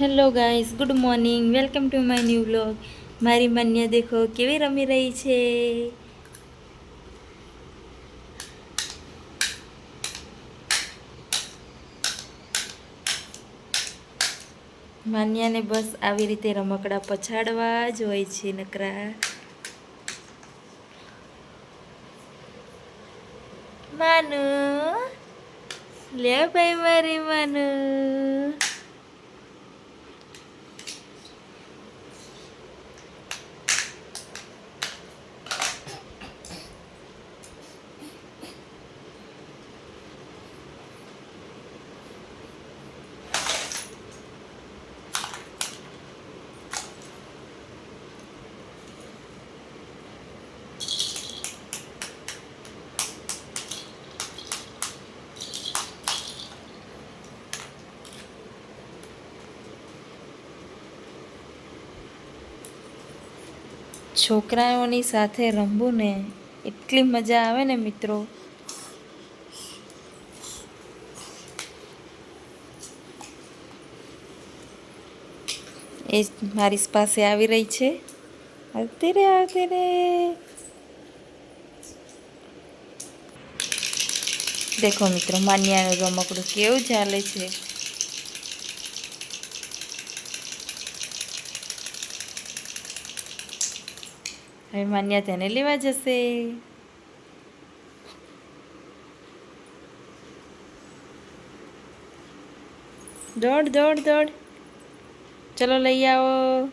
Hello guys good morning welcome to my new vlog મારી માન્ય દેખો, કેવી રમી રહી છે? માન્યાને બસ આવી રીતે રમકડા પછાડવા જ હોય છે, નકરા. માનું, લે ભાઈ મારી માનુ. છોકરાઓની સાથે રમવું ને એટલી મજા આવે ને મિત્રો. એ મારી પાસે આવી રહી છે. આવતી રે આવતી રે. દેખો મિત્રો, માન્યાનું રમકડું કેવું ચાલે છે. હવે માન્યા તેને લેવા જશે. દોડ દોડ દોડ. ચલો લઈ આવો.